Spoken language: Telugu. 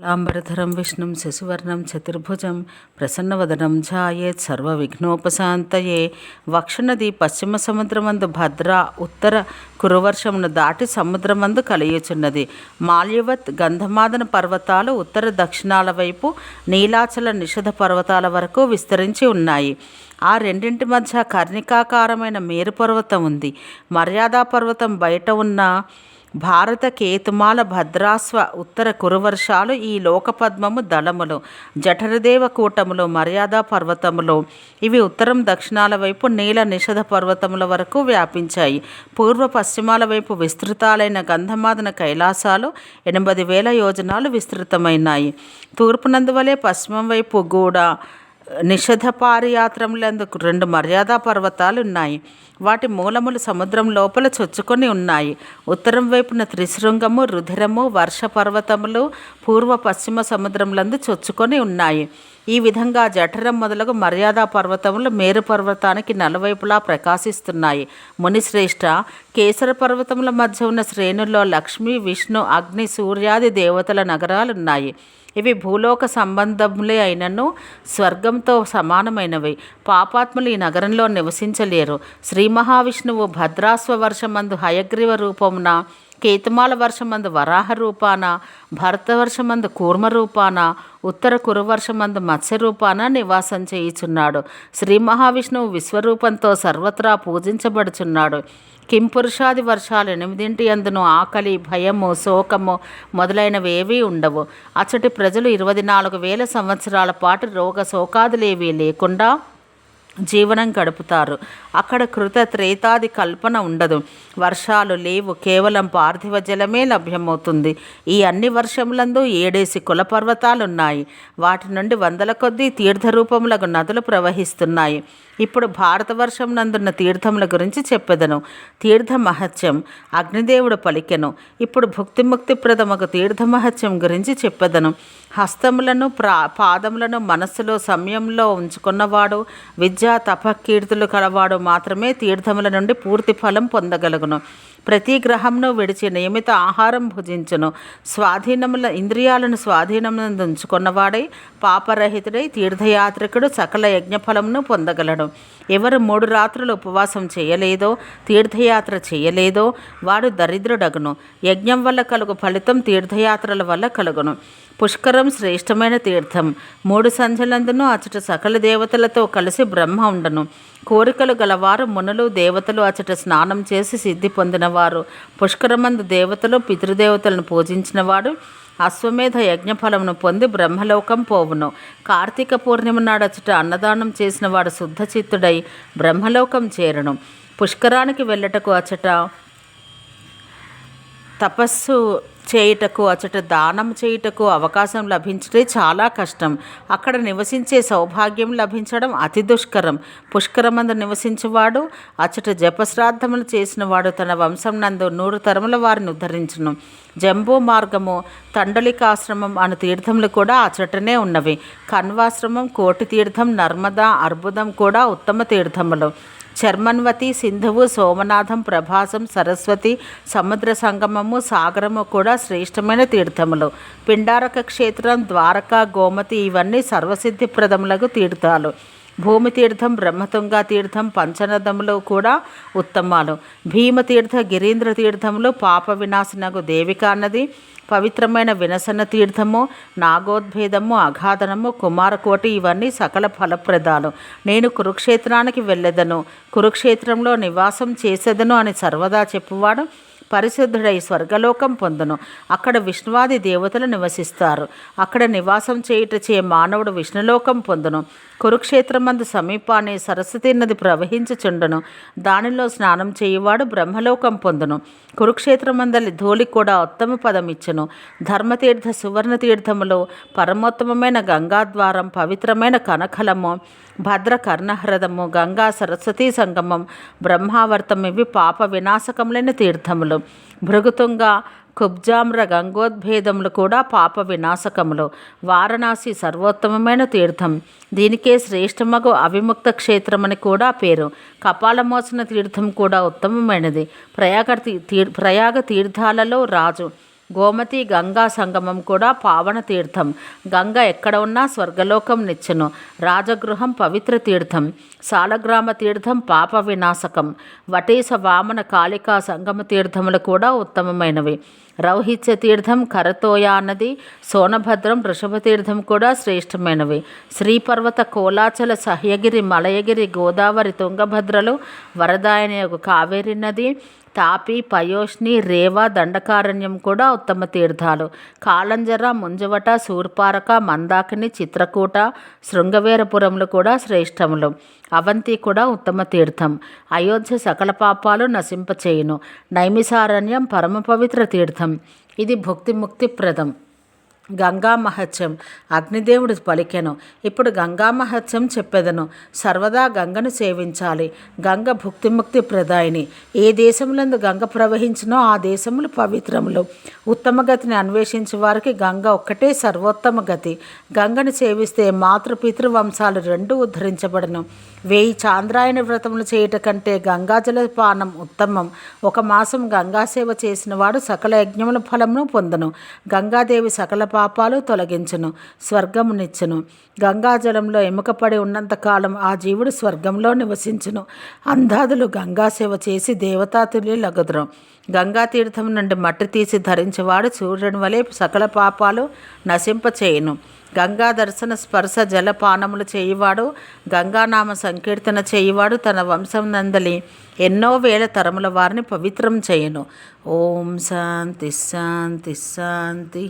లాంబరధరం విష్ణుం శశివర్ణం చతుర్భుజం ప్రసన్నవదనం ఝాయేత్ సర్వవిఘ్నోపశాంతయే. వక్షనది పశ్చిమ సముద్రమందు భద్ర ఉత్తర కురువర్షమును దాటి సముద్రమందు కలియుచున్నది. మాల్యవత్ గంధమాదన పర్వతాలు ఉత్తర దక్షిణాల వైపు నీలాచల నిషధ పర్వతాల వరకు విస్తరించి ఉన్నాయి. ఆ రెండింటి మధ్య కర్ణికాకారమైన మేరు పర్వతం ఉంది. మర్యాదా పర్వతం బయట ఉన్న భారత కేతుమాల భద్రాస్వ ఉత్తర కురువర్షాలు ఈ లోకపద్మము దళములు. జఠరదేవ కూటములు మర్యాదా పర్వతములు. ఇవి ఉత్తరం దక్షిణాల వైపు నీల నిషధ పర్వతముల వరకు వ్యాపించాయి. పూర్వ పశ్చిమాల వైపు విస్తృతాలైన గంధమాదన కైలాసాలు ఎనభై వేల యోజనాలు విస్తృతమైనాయి. తూర్పునందువలే పశ్చిమం వైపు గూడ నిషధ పారియాత్రములందుకు రెండు మర్యాదా పర్వతాలు ఉన్నాయి. వాటి మూలములు సముద్రం లోపల చొచ్చుకొని ఉన్నాయి. ఉత్తరం వైపున త్రిశృంగము రుధిరము వర్ష పర్వతములు పూర్వ పశ్చిమ సముద్రములందు చొచ్చుకొని ఉన్నాయి. ఈ విధంగా జఠరం మొదలగు మర్యాదా పర్వతములు మేరు పర్వతానికి నలువైపులా ప్రకాశిస్తున్నాయి. మునిశ్రేష్ఠ కేసర పర్వతముల మధ్య ఉన్న శ్రేణుల్లో లక్ష్మి విష్ణు అగ్ని సూర్యాది దేవతల నగరాలున్నాయి. ఇవి భూలోక సంబంధములే అయినను స్వర్గంతో సమానమైనవి. పాపాత్ములు ఈ నగరంలో నివసించలేరు. శ్రీ మహావిష్ణువు భద్రాస్వ వర్షమందు హయగ్రీవ రూపమున కేతుమాల వర్షమందు వరాహ రూపాన భరతవర్షమందు కూర్మ రూపాన ఉత్తర కురువర్షమందు మత్స్య రూపాన నివాసం చేయుచున్నాడు. శ్రీ మహావిష్ణువు విశ్వరూపంతో సర్వత్రా పూజించబడుచున్నాడు. కింపురుషాది వర్షాలు ఎనిమిదింటి అందును ఆకలి భయము శోకము మొదలైనవి ఏవీ ఉండవు. అచ్చటి ప్రజలు ఇరవై నాలుగు వేల సంవత్సరాల పాటు రోగ శోకాదులేవీ లేకుండా జీవనం గడుపుతారు. అక్కడ కృత త్రేతాది కల్పన ఉండదు. వర్షాలు లేవు. కేవలం పార్థివ జలమే లభ్యమవుతుంది. ఈ అన్ని వర్షములందు ఏడేసి కులపర్వతాలున్నాయి. వాటి నుండి వందల కొద్దీ తీర్థరూపములకు నదులు ప్రవహిస్తున్నాయి. ఇప్పుడు భారతవర్షం నందున్న తీర్థముల గురించి చెప్పెదను. తీర్థ మహత్యం అగ్నిదేవుడు పలికెను. ఇప్పుడు భుక్తిముక్తి ప్రథమకు తీర్థ మహత్యం గురించి చెప్పెదను. హస్తములను ప్రా పాదములను మనస్సులో సమయంలో ఉంచుకున్నవాడు విద్యా తపకీర్తులు కలవాడు మాత్రమే తీర్థముల నుండి పూర్తి ఫలం పొందగలుగును. ప్రతి గ్రహంను విడిచి నియమిత ఆహారం భుజించును. స్వాధీనముల ఇంద్రియాలను స్వాధీనమునందు ఉంచుకున్నవాడై పాపరహితుడై తీర్థయాత్రికుడు సకల యజ్ఞఫలమును పొందగలడు. ఎవరు మూడు రాత్రులు ఉపవాసం చేయలేదో తీర్థయాత్ర చేయలేదో వాడు దరిద్రుడగును. యజ్ఞం వల్ల కలుగు ఫలితం తీర్థయాత్రల వల్ల కలుగును. పుష్కరం శ్రేష్టమైన తీర్థం. మూడు సంధ్యలందునూ అచట సకల దేవతలతో కలిసి బ్రహ్మ ఉండను. కోరికలు గలవారు మునులు దేవతలు అచట స్నానం చేసి సిద్ధి పొందినవారు. పుష్కరమందు దేవతలు పితృదేవతలను పూజించినవాడు అశ్వమేధ యజ్ఞఫలమును పొంది బ్రహ్మలోకం పోవును. కార్తీక పూర్ణిమ నాడచట అన్నదానం చేసిన వాడు శుద్ధచిత్తుడై బ్రహ్మలోకం చేరను. పుష్కరానికి వెళ్ళటకు అచట తపస్సు చేయుటకు అచట దానం చేయుటకు అవకాశం లభించటే చాలా కష్టం. అక్కడ నివసించే సౌభాగ్యం లభించడం అతి దుష్కరం. పుష్కరమందు నివసించేవాడు అచట జపశ్రాద్ధములు చేసినవాడు తన వంశం నందు నూరు తరముల వారిని ఉద్ధరించును. జంబూ మార్గము తండలికాశ్రమం అను తీర్థములు కూడా అచటనే ఉన్నవి. కన్వాశ్రమం కోటి తీర్థం నర్మదా అర్బుదం కూడా ఉత్తమ తీర్థములు. చర్మన్వతి సింధువు సోమనాథం ప్రభాసం సరస్వతి సముద్ర సంగమము సాగరము కూడా శ్రేష్టమైన తీర్థములు. పిండారక క్షేత్రం ద్వారకా గోమతి ఇవన్నీ సర్వసిద్ధిప్రదములకు తీర్థాలు. భూమి తీర్థం బ్రహ్మతుంగ తీర్థం పంచనదములు కూడా ఉత్తమాలు. భీమతీర్థ గిరీంద్ర తీర్థంలో పాప వినాశనకు దేవికా నది పవిత్రమైన వినసన తీర్థము నాగోద్భేదము అఘాధనము కుమారకోటి ఇవన్నీ సకల ఫలప్రదాలు. నేను కురుక్షేత్రానికి వెళ్ళెదను. కురుక్షేత్రంలో నివాసం చేసేదను అని సర్వదా చెప్పువాడు. పరిశుద్ధుడై స్వర్గలోకం పొందును. అక్కడ విష్ణువాది దేవతలు నివసిస్తారు. అక్కడ నివాసం చేయుటచే మానవుడు విష్ణులోకం పొందును. కురుక్షేత్రమందు సమీపాన్ని సరస్వతి నది ప్రవహించుచుండును. దానిలో స్నానం చేయువాడు బ్రహ్మలోకం పొందును. కురుక్షేత్రమందలి ధూళి కూడా ఉత్తమ పదమిచ్చును. ధర్మతీర్థ సువర్ణ తీర్థములో పరమోత్తమమైన గంగాద్వారం పవిత్రమైన కనకలము భద్ర కర్ణహ్రదము గంగా సరస్వతీ సంగమం బ్రహ్మావర్తం ఇవి పాప వినాశకములైన తీర్థములు. భృగుతుంగ కుబ్జామ్ర గంగోద్భేదములు కూడా పాప వినాశకములు వారణాసి సర్వోత్తమమైన తీర్థం. దీనికే శ్రేష్టమగు అవిముక్త క్షేత్రమని కూడా పేరు. కపాలమోచన తీర్థం కూడా ఉత్తమమైనది. ప్రయాగ తీ ప్రయాగ తీర్థాలలో రాజు. గోమతి గంగా సంగమం కూడా పావన తీర్థం. గంగ ఎక్కడ ఉన్నా స్వర్గలోకం నిచ్చెను. రాజగృహం పవిత్ర తీర్థం. సాలగ్రామ తీర్థం పాప వినాశకం. వటీస వామన కాళికా సంగమ తీర్థములు కూడా ఉత్తమమైనవి. రౌహిత్య తీర్థం కరతోయ నది సోనభద్రం వృషభ తీర్థం కూడా శ్రేష్టమైనవి. శ్రీపర్వత కోలాచల సహ్యగిరి మలయగిరి గోదావరి తుంగభద్రలు వరదాయని కావేరి నది తాపి పయోష్ని రేవ దండకారణ్యం కూడా ఉత్తమ తీర్థాలు. కాళంజర ముంజవట శూర్పారక మందాకిని చిత్రకూట శృంగవేరపురములు కూడా శ్రేష్టములు. అవంతి కూడా ఉత్తమ తీర్థం. అయోధ్య సకల పాపాలు నశింపచేయును. నైమిసారణ్యం పరమ పవిత్ర తీర్థం. ఇది భుక్తి ముక్తిప్రదం గంగా మహత్యం. అగ్నిదేవుడు పలికెను. ఇప్పుడు గంగా మహత్యం చెప్పెదను. సర్వదా గంగను సేవించాలి. గంగ భుక్తిముక్తి ప్రదాయిని. ఏ దేశములందు గంగ ప్రవహించినో ఆ దేశములు పవిత్రములు. ఉత్తమ గతిని అన్వేషించే వారికి గంగ ఒక్కటే సర్వోత్తమ గతి. గంగను సేవిస్తే మాతృపితృ వంశాలు రెండు ఉద్ధరించబడను. వేయి చాంద్రాయణ వ్రతములు చేయుట కంటే గంగాజల పానం ఉత్తమం. ఒక మాసం గంగా సేవ చేసిన వాడు సకల యజ్ఞముల ఫలమును పొందను. గంగాదేవి సకల పాపాలు తొలగించును స్వర్గమునిచ్చును. గంగాజలంలో ఎముకపడి ఉన్నంతకాలం ఆ జీవుడు స్వర్గంలో నివసించును. అంధాదులు గంగా సేవ చేసి దేవతాతుల్యులు లగుదురు. గంగా తీర్థం నుండి మట్టి తీసి ధరించేవాడు సూర్యుని వలె సకల పాపాలు నశింపచేయును. గంగా దర్శన స్పర్శ జలపానములు చేయువాడు గంగానామ సంకీర్తన చేయువాడు తన వంశం నందలి ఎన్నో వేల తరముల వారిని పవిత్రం చేయను. ఓం శాంతి శాంతి శాంతి.